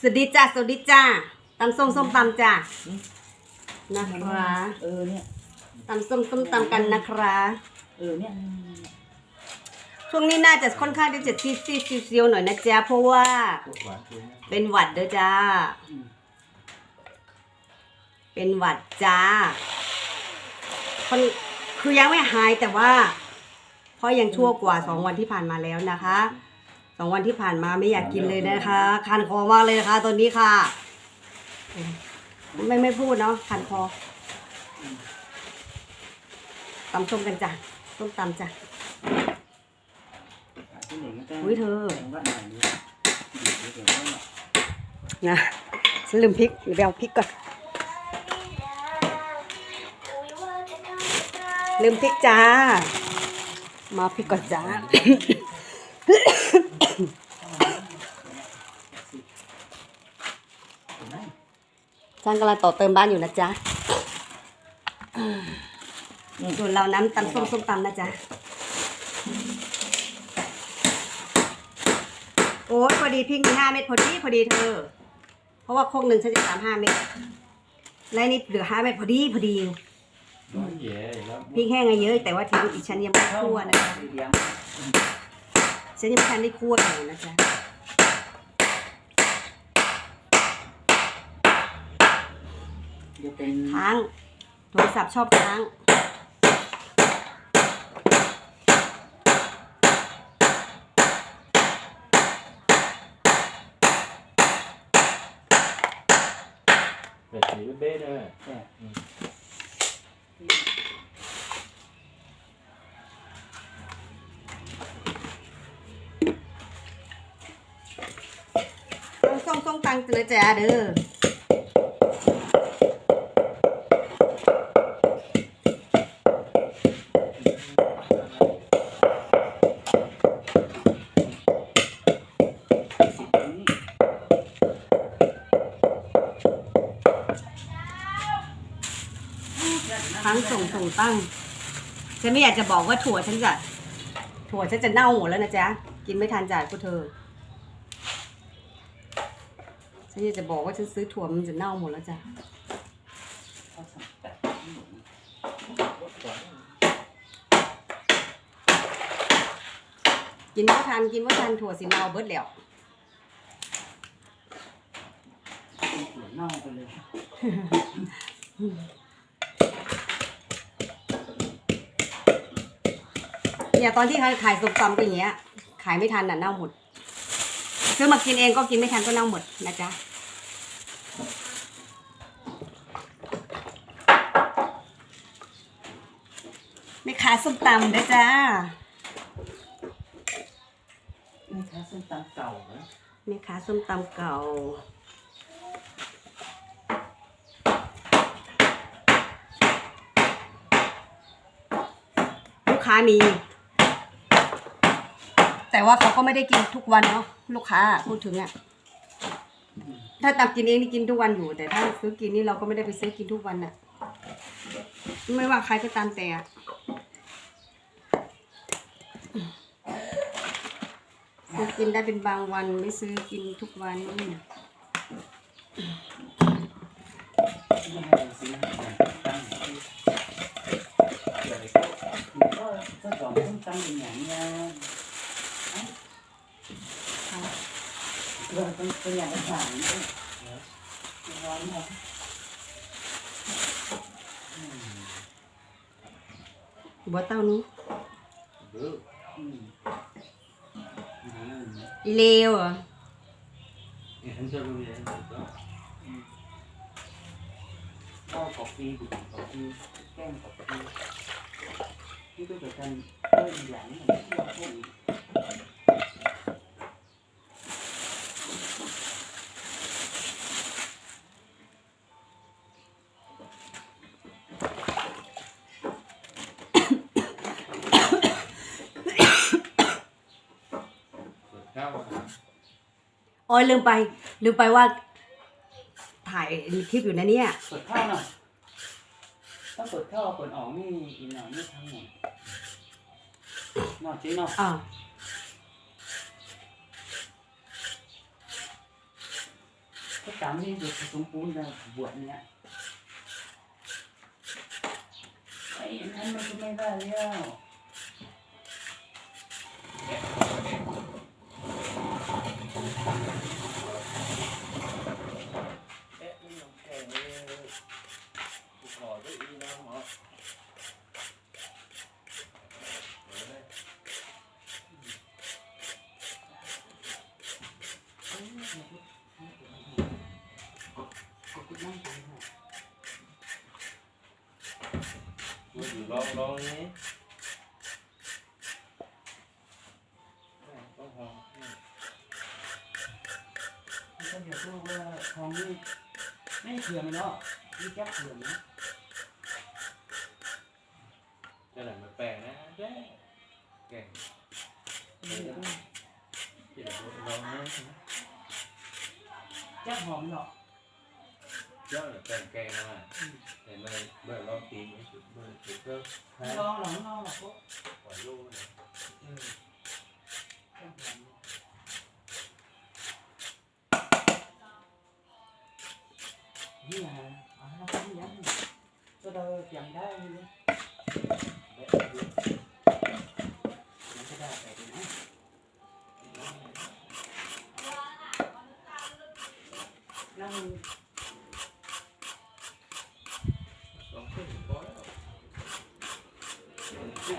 สวัสดีจ้าสวัสดีจ้าตำส้มส้มตำจ้านะคะเออเนี่ยตำส้มส้มตำกันนะคะเออเนี่ยช่วงนี้น่าจะค่อนข้างที่จะซีซีซีซีหน่อยนะจ๊ะเพราะว่าหวานตัวเนี้ยเป็นหวัดเด้อจ้า เป็นหวัดจ้าคนคือยังไม่หายแต่ว่า เพราะยังชั่วกว่าสองวันที่ผ่านมาแล้วนะคะ สองวันที่ผ่านมาไม่อยากกินเลยนะคะคันคอมากเลยนะคะตอนนี้ค่ะ ไม่ไม่พูดเนาะคันคอตำส้มกันจ้ะส้มตำจ้ะที่หนึ่งก็อุ้ยเธอแสดงว่าหน่อยนี้เดี๋ยวเดี๋ยวเดี๋ยวนะฉันลืมพริกเดี๋ยวไปเอาพริกก่อนลืมพริกจ้า มาพริกก่อนจ้า ช่างกำลังต่อเติมบ้านอยู่นะจ๊ะส่วนเราน้ำตำส้มส้มตำนะจ๊ะ โอ้ยพอดีพริกมีห้าเม็ดพอดีพอดีเธอ เพราะว่าโคกหนึ่งฉันจะสามห้าเม็ดและนี่เหลือห้าเม็ดพอดีพอดีน้อยแย่แล้วพริกแห้งอะเยอะ แต่ว่าทีนี้อีฉันยังไม่คั่วนะคะฉันยังไม่ทันได้คั่วเลยนะจ๊ะ เดี๋ยวเป็นค้าง โทรศัพท์ชอบค้างเป็ดสีเบ๊ะเลยแต่ต้องส่งส่งตังค์เลยจ้ะเด้อ ค้งส่งส่งตั้ง ฉันไม่อยากจะบอกว่าถั่วฉันจะ ถั่วฉันจะเน่าหมดแล้วนะจ๊ะ กินไม่ทันจ่ายพวกเธอ ฉันอยากจะบอกว่าฉันซื้อถั่วมันจะเน่าหมดแล้วจ้ะกินไม่ทันกินไม่ทันถั่วสิเน่าเบิดแล้วหัวเน่าไปเลย เนี่ยตอนที่เขาขายส้มตำก็อย่างเงี้ย ขายไม่ทันน่ะเน่าหมดซื้อมากินเองก็กินไม่ทันก็เน่าหมดนะจ๊ะไม่ขายส้มตำนะจ้านี่ถ้าเส้นตำเก่านะแม่ค้าส้มตำเก่าลูกค้ามี แต่ว่าเขาก็ไม่ได้กินทุกวันเนาะลูกค้าพูดถึงอะถ้าตำกินเองนี่กินทุกวันอยู่ แต่ถ้าซื้อกินนี่เราก็ไม่ได้ไปซื้อกินทุกวันอะไม่ว่าใครก็ตามแต่อะซื้อกินได้เป็นบางวันไม่ซื้อกินทุกวันไม่ก็ก็สองต้นตั้งอย่างเงี้ยเราต้องเป็นอย่างไรบ้างร้ ฉันจะรู้ยังไงก็ข้าวกาแฟดื่มกาแฟแก้มกาแฟนี่ โอ้ยลืมไป ลืมไปว่า ถ่ายคลิปอยู่นะเนี่ยเปิดข้าวหน่อยถ้าเปิดข้าวเปิดออกนี่อีกหน่อยนี่ทั้งหมดนอกจีนอกอ่าก็ตามนี่เด็กผสมปูนนะบวชเนี่ยไอ้อันนั้นมันก็ไม่ได้แล้ว แอะนี่น้ำแข็งนี่กูขอด้วยอีน้ำเหรอเดี๋ยวนะ ขอบคุณมากเลยค่ะ กูอยู่ ลองลองนี้แม่ต้องหอมนี่มันก็เดี๋ยวพูดว่าทองนี่ไม่เถื่อนเนาะนี่แจ๊บเถื่อนนะจะไหนมาแปลงนะแย่แก่งนี่เดี๋ยวต้องเดี๋ยวลองนี้แจ๊บหอมเนาะเจ้าเนี่ยแปลงแกงมาแต่ไม่เมื่อลองตีไม่สุดเมื่อสุดก็แพ้ลองหลังลองหลังก็ปล่อยลูกนะเออแจ๊บหอมนี่ฮะอ่าแล้วก็นี่ยังก็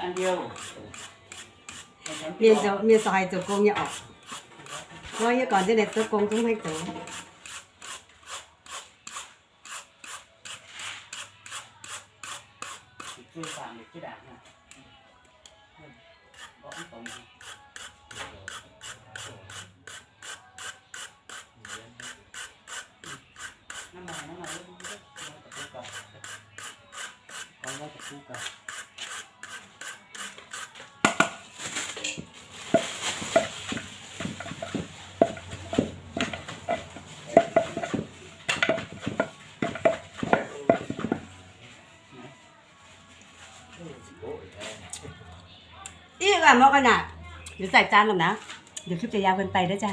มีอันเดียวเมียจะเมียสายจะโกงอย่าออก อีกอะมอกกันอะเดี๋ยวใส่จานก่อนนะ เดี๋ยวคลิปจะยาวเกินไปด้วยจ้ะ